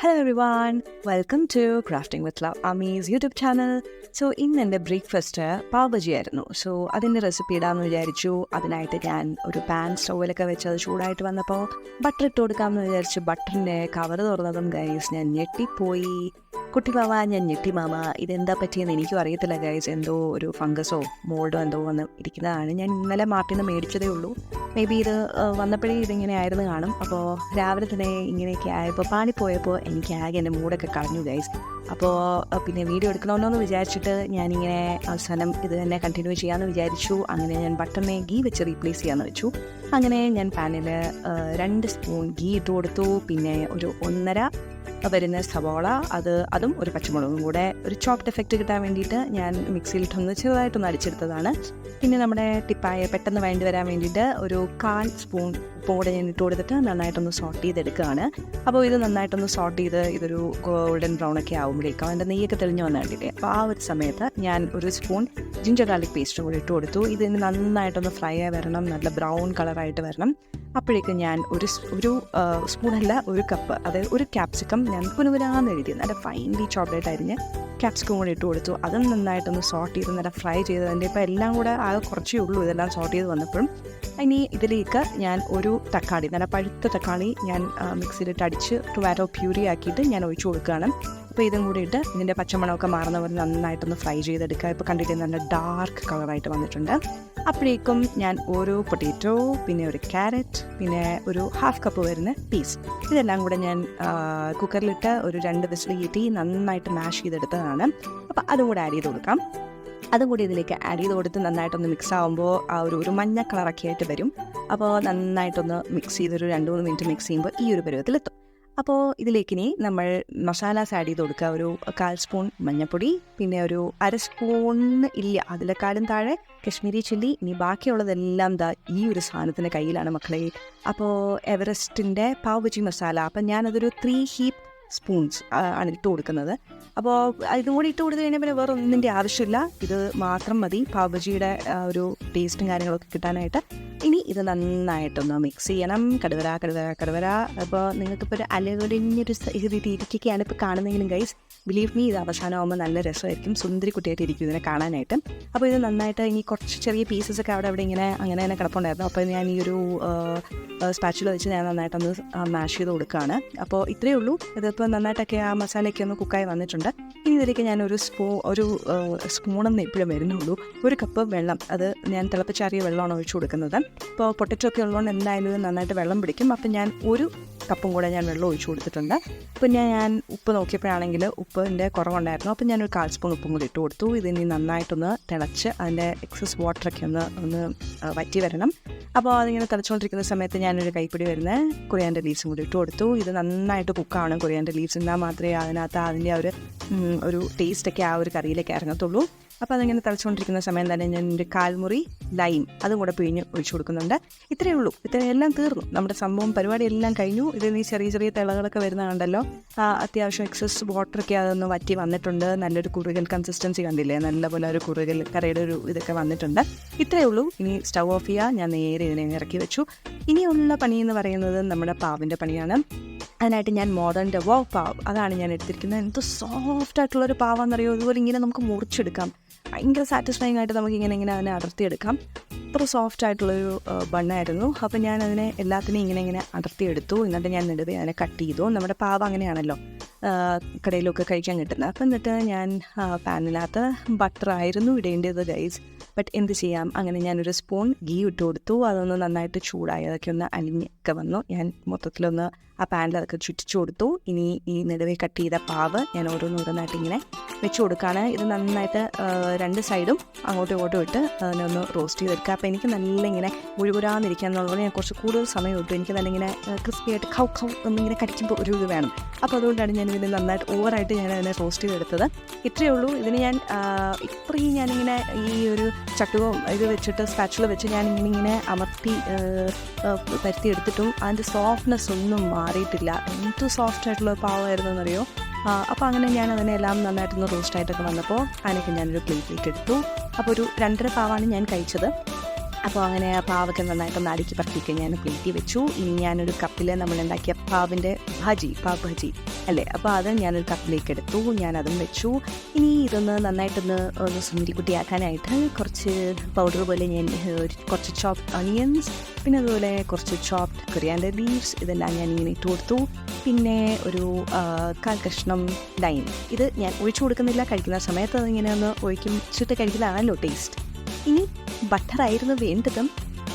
Hello everyone welcome to crafting with love Amee's YouTube channel so ഇന്ന് എന്റെ breakfast പാവജി ആയിരുന്നു. So അതിന്റെ recipe ഇടാമെന്ന് വിചാരിച്ചു. അതിനായിട്ട് ഞാൻ ഒരു പാൻ സ്റ്റൗവിലൊക്കെ വെച്ച് അത് ചൂടായിട്ട് വന്നപ്പോൾ ബട്ടർ ഇട്ട് കൊടുക്കാമെന്ന് വിചാരിച്ചു ബട്ടറിന്റെ കവർ തുറന്നതും ഗൈസ് ഞാൻ ഞെട്ടിപ്പോയി. കുട്ടി മാമ ഞാൻ ഞെട്ടി മാമ. ഇതെന്താ പറ്റിയെന്ന് എനിക്കും അറിയത്തില്ല ഗൈസ് എന്തോ ഒരു ഫംഗസോ മോൾഡോ എന്തോ വന്ന് ഇരിക്കുന്നതാണ്. ഞാൻ ഇന്നലെ മാർട്ടിൽ നിന്ന് മേടിച്ചതേ ഉള്ളൂ. മേ ബി ഇത് വന്നപ്പോഴേ ഇതിങ്ങനെ ആയിരുന്നു കാണും. അപ്പോൾ രാവിലെ തന്നെ ഇങ്ങനെയൊക്കെ ആയപ്പോൾ പാടിപ്പോയപ്പോൾ എനിക്ക് ആകെ എന്റെ മൂടൊക്കെ കളഞ്ഞു ഗൈസ് അപ്പോൾ പിന്നെ വീഡിയോ എടുക്കണമെന്നോ എന്ന് വിചാരിച്ചിട്ട് ഞാനിങ്ങനെ അവസാനം ഇത് തന്നെ കണ്ടിന്യൂ ചെയ്യാമെന്ന് വിചാരിച്ചു. അങ്ങനെ ഞാൻ ബട്ടറിനെ ഗീ വെച്ച് റീപ്ലേസ് ചെയ്യാമെന്ന് വെച്ചു. അങ്ങനെ ഞാൻ പാനിൽ രണ്ട് സ്പൂൺ ഗീ ഇട്ട് കൊടുത്തു. പിന്നെ ഒരു ഒന്നര വരുന്ന സവോള അത് അതും ഒരു പച്ചമുളകും കൂടെ ഒരു ചോപ്ഡ് എഫക്റ്റ് കിട്ടാൻ വേണ്ടിയിട്ട് ഞാൻ മിക്സിയിലിട്ടൊന്ന് ചെറുതായിട്ടൊന്ന് അടിച്ചെടുത്തതാണ്. പിന്നെ നമ്മുടെ ടിപ്പായ പെട്ടെന്ന് വേണ്ടി വരാൻ വേണ്ടിയിട്ട് ഒരു കാൽ സ്പൂൺ പോടെ ഞാൻ ഇട്ട് കൊടുത്തിട്ട് നന്നായിട്ടൊന്ന് സോട്ട് ചെയ്തെടുക്കുകയാണ്. അപ്പോൾ ഇത് നന്നായിട്ടൊന്ന് സോട്ട് ചെയ്ത് ഇതൊരു ഗോൾഡൻ ബ്രൗൺ ഒക്കെ ആകുമ്പോഴേക്കും അതിന്റെ നെയ്യൊക്കെ തെളിഞ്ഞു വന്നു കണ്ടില്ലേ അപ്പോൾ ആ ഒരു സമയത്ത് ഞാൻ ഒരു സ്പൂൺ ജിഞ്ചർ ഗാർലിക് പേസ്റ്റും കൂടി ഇട്ട് കൊടുത്തു. ഇതിന് നന്നായിട്ടൊന്ന് ഫ്രൈ ആയി വരണം. നല്ല ബ്രൗൺ കളറായിട്ട് വരണം. അപ്പോഴേക്കും ഞാൻ ഒരു ഒരു സ്പൂണല്ല ഒരു കപ്പ് അതായത് ഒരു ക്യാപ്സിക്കം ഞാൻ പുനുപുരാന്ന് എഴുതി. നല്ല ഫൈൻലി ചോക്ലേറ്റ് അരിഞ്ഞ് ക്യാപ്സിക്കം കൂടി ഇട്ട് കൊടുത്തു. അതും നന്നായിട്ടൊന്ന് സോട്ട് ചെയ്ത് നല്ല ഫ്രൈ ചെയ്തതിന്റെ ഇപ്പോൾ എല്ലാം കൂടെ ആ കുറച്ചേ ഉള്ളൂ ഇതെല്ലാം സോട്ട് ചെയ്ത് വന്നപ്പോഴും. ഇനി ഇതിലേക്ക് ഞാൻ ഒരു തക്കാളി നല്ല പഴുത്ത തക്കാളി ഞാൻ മിക്സിയിലിട്ട് അടിച്ച് ടൊമാറ്റോ പ്യൂരി ആക്കിയിട്ട് ഞാൻ ഒഴിച്ചു കൊടുക്കുകയാണ്. അപ്പോൾ ഇതും കൂടി ഇട്ട് ഇതിന്റെ പച്ചമണമൊക്കെ മാറുന്ന പോലെ നന്നായിട്ടൊന്ന് ഫ്രൈ ചെയ്തെടുക്കുക. ഇപ്പോൾ കണ്ടിട്ട് നല്ല ഡാർക്ക് കളറായിട്ട് വന്നിട്ടുണ്ട്. അപ്പോഴേക്കും ഞാൻ ഓരോ പൊട്ടേറ്റോ പിന്നെ ഒരു ക്യാരറ്റ് പിന്നെ ഒരു ഹാഫ് കപ്പ് വരുന്ന പീസ് ഇതെല്ലാം കൂടെ ഞാൻ കുക്കറിലിട്ട് ഒരു രണ്ട് വിസിൽ കയറ്റി നന്നായിട്ട് മാഷ് ചെയ്തെടുത്തതാണ്. അപ്പോൾ അതും കൂടെ ആഡ് ചെയ്ത് കൊടുക്കാം. അതും കൂടി ഇതിലേക്ക് ആഡ് ചെയ്ത് കൊടുത്ത് നന്നായിട്ടൊന്ന് മിക്സ് ആകുമ്പോൾ ആ ഒരു ഒരു മഞ്ഞ കളറൊക്കെ ആയിട്ട് വരും. അപ്പോൾ നന്നായിട്ടൊന്ന് മിക്സ് ചെയ്തൊരു രണ്ട് മൂന്ന് മിനിറ്റ് മിക്സ് ചെയ്യുമ്പോൾ ഈ ഒരു പരുവത്തിലെത്തും അപ്പോൾ ഇതിലേക്ക് ഇനി നമ്മൾ മസാലാസ് ആഡ് ചെയ്ത് കൊടുക്കുക. ഒരു കാൽ സ്പൂൺ മഞ്ഞൾപ്പൊടി പിന്നെ ഒരു അര സ്പൂൺ ഇല്ല അതിലേക്കാളും താഴെ കശ്മീരി ചില്ലി. ഇനി ബാക്കിയുള്ളതെല്ലാം ദാ ഈ ഒരു സാധനത്തിന്റെ കയ്യിലാണ് മക്കളെ. അപ്പോൾ എവറസ്റ്റിന്റെ പാവ് ബജി മസാല. അപ്പം ഞാനതൊരു ത്രീ ഹീപ്പ് സ്പൂൺസ് ആണ് ഇട്ട് കൊടുക്കുന്നത്. അപ്പോൾ ഇതും കൂടി ഇട്ട് കൊടുത്തു കഴിഞ്ഞാൽ പിന്നെ വേറെ ഒന്നിന്റെ ആവശ്യമില്ല. ഇത് മാത്രം മതി. പാവ് ബജിയുടെ ഒരു ടേസ്റ്റും കാര്യങ്ങളൊക്കെ കിട്ടാനായിട്ട്. ഇനി ഇത് നന്നായിട്ടൊന്ന് മിക്സ് ചെയ്യണം. കടുവര കടുവര കടുവര. അപ്പോൾ നിങ്ങൾക്കിപ്പോൾ ഒരു അലകൊടിഞ്ഞൊരു രീതി ഇരിക്കുകയാണ് ഇപ്പോൾ കാണുന്നെങ്കിലും ഗൈസ് ബിലീവ് മീ ഇത് അവസാനമാകുമ്പോൾ നല്ല രസമായിരിക്കും. സുന്ദരി കുട്ടിയായിട്ട് ഇരിക്കും ഇതിനെ കാണാനായിട്ട്. അപ്പോൾ ഇത് നന്നായിട്ട് ഇനി കുറച്ച് ചെറിയ പീസസ് ഒക്കെ അവിടെ അവിടെ ഇങ്ങനെ അങ്ങനെ തന്നെ കിടപ്പുണ്ടായിരുന്നു. അപ്പോൾ ഞാൻ ഈ ഒരു സ്പാച്ചിൽ വെച്ച് ഞാൻ നന്നായിട്ടൊന്ന് മാഷ് ചെയ്ത് കൊടുക്കുകയാണ്. അപ്പോൾ ഇത്രയേ ഉള്ളൂ. ഇതിപ്പോൾ നന്നായിട്ടൊക്കെ ആ മസാലയൊക്കെ ഒന്ന് കുക്കായി വന്നിട്ടുണ്ട്. ഇനി ഇതിലേക്ക് ഞാൻ ഒരു സ്പൂ ഒരു സ്പൂണെന്ന് എപ്പോഴും വരുന്നുള്ളൂ. ഒരു കപ്പ് വെള്ളം. അത് ഞാൻ തിളപ്പിച്ചാറിയ വെള്ളമാണ് ഒഴിച്ചു കൊടുക്കുന്നത്. ഇപ്പോൾ പൊട്ടറ്റോ ഉള്ളതുകൊണ്ട് എന്തായാലും നന്നായിട്ട് വെള്ളം പിടിക്കും. അപ്പം ഞാൻ ഒരു കപ്പും കൂടെ ഞാൻ വെള്ളം ഒഴിച്ചു കൊടുത്തിട്ടുണ്ട്. പിന്നെ ഞാൻ ഉപ്പ് നോക്കിയപ്പോഴാണെങ്കിൽ ഉപ്പിന്റെ കുറവുണ്ടായിരുന്നു. അപ്പം ഞാനൊരു കാൽ സ്പൂൺ ഉപ്പും കൂടി ഇട്ട് കൊടുത്തു. ഇതിനി നന്നായിട്ടൊന്ന് തിളച്ച് അതിന്റെ എക്സസ് വാട്ടറൊക്കെ ഒന്ന് ഒന്ന് വറ്റി വരണം. അപ്പോൾ അതിങ്ങനെ തിളച്ചുകൊണ്ടിരിക്കുന്ന സമയത്ത് ഞാനൊരു കൈപ്പിടി വരുന്ന കൊറിയാന്റെ ലീവ്സും കൂടി ഇട്ട് കൊടുത്തു. ഇത് നന്നായിട്ട് കുക്കാണ് കൊറിയാന്റെ ലീവ്സ് എന്നാൽ മാത്രമേ അതിനകത്ത് അതിന്റെ ആ ഒരു ഒരു ടേസ്റ്റൊക്കെ ആ ഒരു കറിയിലേക്ക് ഇറങ്ങത്തുള്ളൂ. അപ്പോൾ അതിങ്ങനെ തിളച്ചുകൊണ്ടിരിക്കുന്ന സമയം തന്നെ ഞാൻ എന്റെ കാൽമുറി ലൈം അതും കൂടെ പിഴിഞ്ഞ് ഒഴിച്ചു കൊടുക്കുന്നുണ്ട്. ഇത്രയേ ഉള്ളൂ. ഇത്ര എല്ലാം തീർന്നു. നമ്മുടെ സംഭവം പരിപാടി എല്ലാം കഴിഞ്ഞു. ഇതിൽ ഈ ചെറിയ ചെറിയ തിളകളൊക്കെ വരുന്ന കണ്ടല്ലോ അത്യാവശ്യം എക്സസ് വാട്ടറൊക്കെ അതൊന്ന് വറ്റി വന്നിട്ടുണ്ട്. നല്ലൊരു കുറുകൽ കൺസിസ്റ്റൻസി കണ്ടില്ലേ? നല്ലപോലെ ഒരു കുറുകൽ കറിയുടെ ഒരു ഇതൊക്കെ വന്നിട്ടുണ്ട്. ഇത്രയേ ഉള്ളൂ. ഇനി സ്റ്റൗ ഓഫ് ചെയ്യുക ഞാൻ നേരെ ഇതിനെ ഇറക്കി വെച്ചു. ഇനിയുള്ള പണി എന്ന് പറയുന്നത് നമ്മുടെ പാവിന്റെ പണിയാണ്. അതിനായിട്ട് ഞാൻ മോഡേൺ ഡെവോ പാവ്. അതാണ് ഞാൻ എടുത്തിരിക്കുന്നത്. എന്ത് സോഫ്റ്റ് ആയിട്ടുള്ളൊരു പാവാണെന്നറിയോ ഇതുപോലെ ഇങ്ങനെ നമുക്ക് മുറിച്ചെടുക്കാം. ഭയങ്കര സാറ്റിസ്ഫൈങ് ആയിട്ട് നമുക്ക് ഇങ്ങനെ ഇങ്ങനെ അതിനെ അടർത്തിയെടുക്കാം. അത്ര സോഫ്റ്റ് ആയിട്ടുള്ളൊരു ബണ്ണായിരുന്നു. അപ്പോൾ ഞാൻ അതിനെ എല്ലാത്തിനെയും ഇങ്ങനെ ഇങ്ങനെ അടർത്തിയെടുത്തു. എന്നിട്ട് ഞാൻ നെടുവേ അതിനെ കട്ട് ചെയ്തു. നമ്മുടെ പാവ അങ്ങനെയാണല്ലോ കടയിലൊക്കെ കഴിക്കാൻ കിട്ടുന്നത്. അപ്പം എന്നിട്ട് ഞാൻ പാനിനകത്ത് ബട്ടർ ആയിരുന്നു ഇടേണ്ടത് ഗൈസ് ബട്ട് എന്ത് ചെയ്യാം? അങ്ങനെ ഞാനൊരു സ്പൂൺ ഗീ ഇട്ട് കൊടുത്തു. അതൊന്ന് നന്നായിട്ട് ചൂടായി. അതൊക്കെ ഒന്ന് അലിഞ്ഞൊക്കെ വന്നു. ഞാൻ മൊത്തത്തിലൊന്ന് ആ പാനിൽ അതൊക്കെ ചുറ്റിച്ചു കൊടുത്തു. ഇനി ഈ നെടുവെ കട്ട് ചെയ്ത പാവ് ഞാൻ ഓരോന്നോരോന്നായിട്ട് ഇങ്ങനെ വെച്ച് കൊടുക്കുകയാണ്. ഇത് നന്നായിട്ട് രണ്ട് സൈഡും അങ്ങോട്ടും ഇങ്ങോട്ടും ഇട്ട് അതിനെ ഒന്ന് റോസ്റ്റ് ചെയ്തെടുക്കുക. അപ്പോൾ എനിക്ക് നല്ല ഇങ്ങനെ മുഴുകുരാന്നിരിക്കുക എന്നുള്ളത് ഞാൻ കുറച്ച് കൂടുതൽ സമയം ഇട്ടു. എനിക്ക് നല്ല ഇങ്ങനെ ക്രിസ്പി ആയിട്ട് ഖൗ ഖൗ എന്നിങ്ങനെ കടിക്കുമ്പോൾ ഒരു ഇത് വേണം. അപ്പോൾ അതുകൊണ്ടാണ് ഞാൻ ഇതിന് നന്നായിട്ട് ഓവറായിട്ട് ഞാൻ അതിനെ റോസ്റ്റ് ചെയ്തെടുത്തത്. ഇത്രയേ ഉള്ളൂ. ഇതിന് ഞാൻ ഇത്രയും ഞാനിങ്ങനെ ഈ ഒരു ചട്ടുകവും ഇത് വെച്ചിട്ട് സ്പാച്ചിൽ വെച്ച് ഞാൻ ഇങ്ങനെ അമർത്തി എടുത്തിട്ടും അതിന്റെ സോഫ്റ്റ്നെസ് ഒന്നും മാറിയിട്ടില്ല. എന്ത് സോഫ്റ്റ് ആയിട്ടുള്ള പാവമായിരുന്നു എന്നറിയോ അപ്പോൾ അങ്ങനെ ഞാൻ അതിനെ എല്ലാം നന്നായിട്ടൊന്ന് റോസ്റ്റ് ആയിട്ടൊക്കെ വന്നപ്പോൾ അതിനൊക്കെ ഞാനൊരു പ്ലേറ്റിലേക്ക് എടുത്തു. അപ്പോൾ ഒരു രണ്ടര പാവാണ് ഞാൻ കഴിച്ചത്. അപ്പോൾ അങ്ങനെ ആ പാവൊക്കെ നന്നായിട്ടൊന്ന് അടുക്കി പറക്കിയൊക്കെ ഞാൻ പ്ലേറ്റിൽ വെച്ചു. ഇനി ഞാനൊരു കപ്പിൽ നമ്മൾ ഉണ്ടാക്കിയ പാവിന്റെ ഭാജി പാവ് ഭാജി. അല്ലേ? അപ്പോൾ അത് ഞാനൊരു കപ്പിലേക്ക് എടുത്തു ഞാനതും വെച്ചു. ഇനി ഇതൊന്ന് നന്നായിട്ടൊന്ന് ഒന്ന് സുന്ദരിക്കുട്ടിയാക്കാനായിട്ട് കുറച്ച് പൗഡർ പോലെ ഞാൻ കുറച്ച് ചോപ്ഡ് ഒണിയൻസ് പിന്നെ അതുപോലെ കുറച്ച് ചോപ്ഡ് കൊറിയാന്റെ ലീവ്സ് ഇതെല്ലാം ഞാൻ ഇങ്ങനെ ഇട്ട് കൊടുത്തു. പിന്നെ ഒരു കാൽ കഷ്ണം ലൈം ഇത് ഞാൻ ഒഴിച്ചു കൊടുക്കുന്നില്ല കഴിക്കുന്ന സമയത്ത് അതിങ്ങനെ ഒന്ന് ഒഴിക്കും ചുട്ട് കഴിക്കലാണല്ലോ ടേസ്റ്റ് ഇനി ബട്ടറായിരുന്നു വേണ്ടതും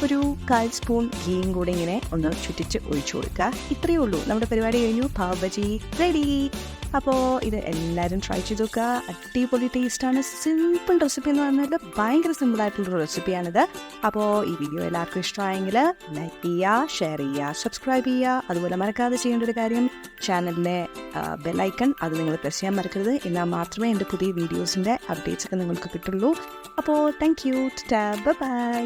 ഒരു കാൽ സ്പൂൺ ഗീയും കൂടി ഇങ്ങനെ ഒന്ന് ചുറ്റിച്ച് ഒഴിച്ചു കൊടുക്കുക. ഇത്രയേ ഉള്ളൂ. നമ്മുടെ പരിപാടി കഴിഞ്ഞു. പാവ് റെഡി അപ്പോൾ ഇത് എല്ലാവരും ട്രൈ ചെയ്ത് നോക്കുക. അടിപൊളി ടേസ്റ്റാണ് സിമ്പിൾ റെസിപ്പി എന്ന് പറഞ്ഞാൽ ഭയങ്കര സിമ്പിൾ ആയിട്ടുള്ള റെസിപ്പിയാണിത് അപ്പോൾ ഈ വീഡിയോ എല്ലാവർക്കും ഇഷ്ടമായെങ്കിൽ ലൈക്ക് ചെയ്യുക ഷെയർ ചെയ്യുക സബ്സ്ക്രൈബ് ചെയ്യുക. അതുപോലെ മറക്കാതെ ചെയ്യേണ്ട ഒരു കാര്യം ചാനലിലെ ബെല്ലൈക്കൺ അത് നിങ്ങൾ പ്രസ് ചെയ്യാൻ മറക്കരുത്. എന്നാൽ മാത്രമേ എന്റെ പുതിയ വീഡിയോസിന്റെ അപ്ഡേറ്റ്സ് ഒക്കെ നിങ്ങൾക്ക് കിട്ടുള്ളൂ. അപ്പോൾ താങ്ക് യു ബൈ